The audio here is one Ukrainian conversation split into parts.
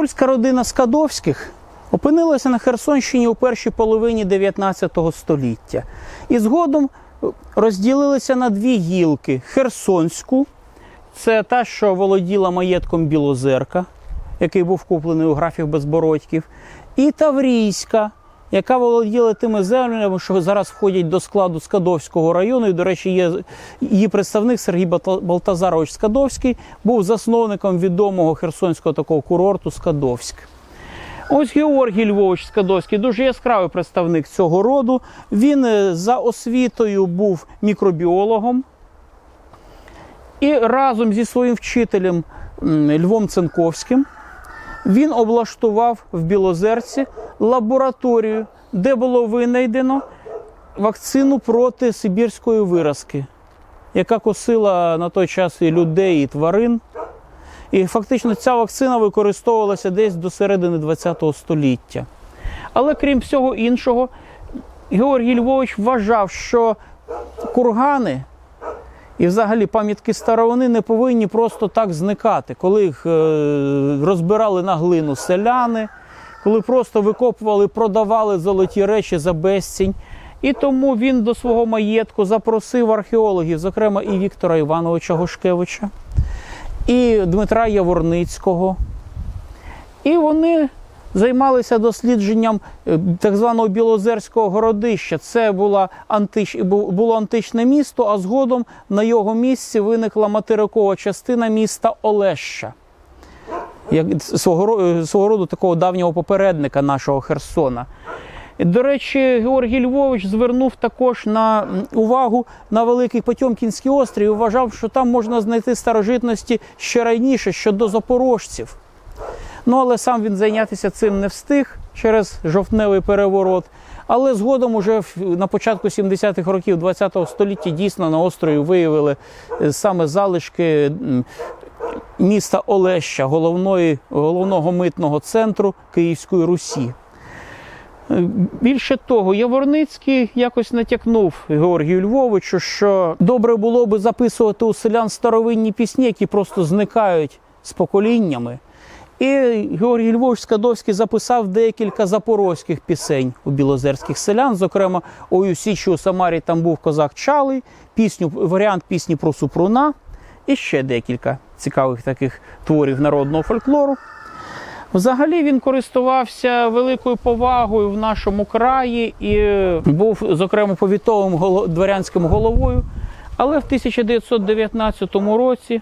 Польська родина Скадовських опинилася на Херсонщині у першій половині 19 століття. І згодом розділилися на дві гілки: Херсонську, це та, що володіла маєтком Білозерка, який був куплений у графів Безбородьків, і Таврійська, яка володіла тими землями, що зараз входять до складу Скадовського району. І, до речі, є її представник Сергій Балтазарович Скадовський, був засновником відомого херсонського такого курорту Скадовськ. Ось Георгій Львович Скадовський, дуже яскравий представник цього роду. Він е, за освітою був мікробіологом. І разом зі своїм вчителем Львом Ценковським він облаштував в Білозерці лабораторію, де було винайдено вакцину проти сибірської виразки, яка косила на той час і людей, і тварин. І фактично ця вакцина використовувалася десь до середини ХХ століття. Але крім всього іншого, Георгій Львович вважав, що кургани і взагалі пам'ятки старовини не повинні просто так зникати, коли їх е, розбирали на глину селяни, коли просто викопували, продавали золоті речі за безцінь. І тому він до свого маєтку запросив археологів, зокрема і Віктора Івановича Гошкевича, і Дмитра Яворницького. І вони займалися дослідженням е, так званого Білозерського городища. Це була антич... було античне місто, а згодом на його місці виникла материкова частина міста Олеща. Як свого, свого роду такого давнього попередника нашого Херсона. До речі, Георгій Львович звернув також на увагу на Великий Потьомкінський острів і вважав, що там можна знайти старожитності ще раніше, ще до запорожців. Ну, але сам він зайнятися цим не встиг через жовтневий переворот. Але згодом, уже на початку 70-х років ХХ століття, дійсно на острові виявили е, саме залишки міста Олеща, головної, головного митного центру Київської Русі. Більше того, Яворницький якось натякнув Георгію Львовичу, що добре було би записувати у селян старовинні пісні, які просто зникають з поколіннями. І Георгій Львович Скадовський записав декілька запорозьких пісень у білозерських селян. Зокрема, ой у Січі у Самарі там був козак Чалий, пісню, варіант пісні про Супруна і ще декілька цікавих таких творів народного фольклору. Взагалі він користувався великою повагою в нашому краї і був, зокрема, повітовим дворянським головою. Але в 1919 році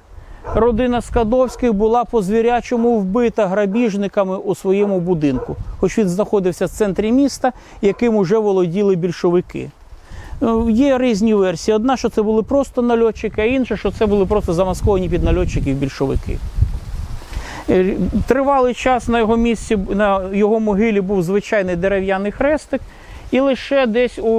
родина Скадовських була по звірячому вбита грабіжниками у своєму будинку, хоч він знаходився в центрі міста, яким уже володіли більшовики. Е, Є різні версії. Одна, що це були просто нальотчики, а інша, що це були просто замасковані під нальотчиків більшовики. Е, Тривалий час на його місці, на його могилі був звичайний дерев'яний хрестик, і лише десь у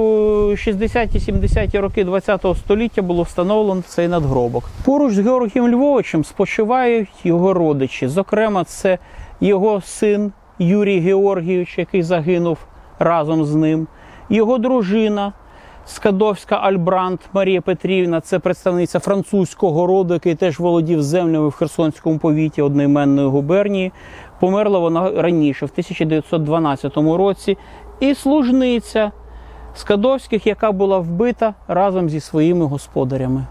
60-70-ті роки ХХ століття було встановлено цей надгробок. Поруч з Георгієм Львовичем спочивають його родичі. Зокрема, це його син Юрій Георгійович, який загинув разом з ним, його дружина Скадовська Альбрант Марія Петрівна, це представниця французького роду, який теж володів землями в Херсонському повіті одноіменної губернії. Померла вона раніше, в 1912 році. І служниця Скадовських, яка була вбита разом зі своїми господарями.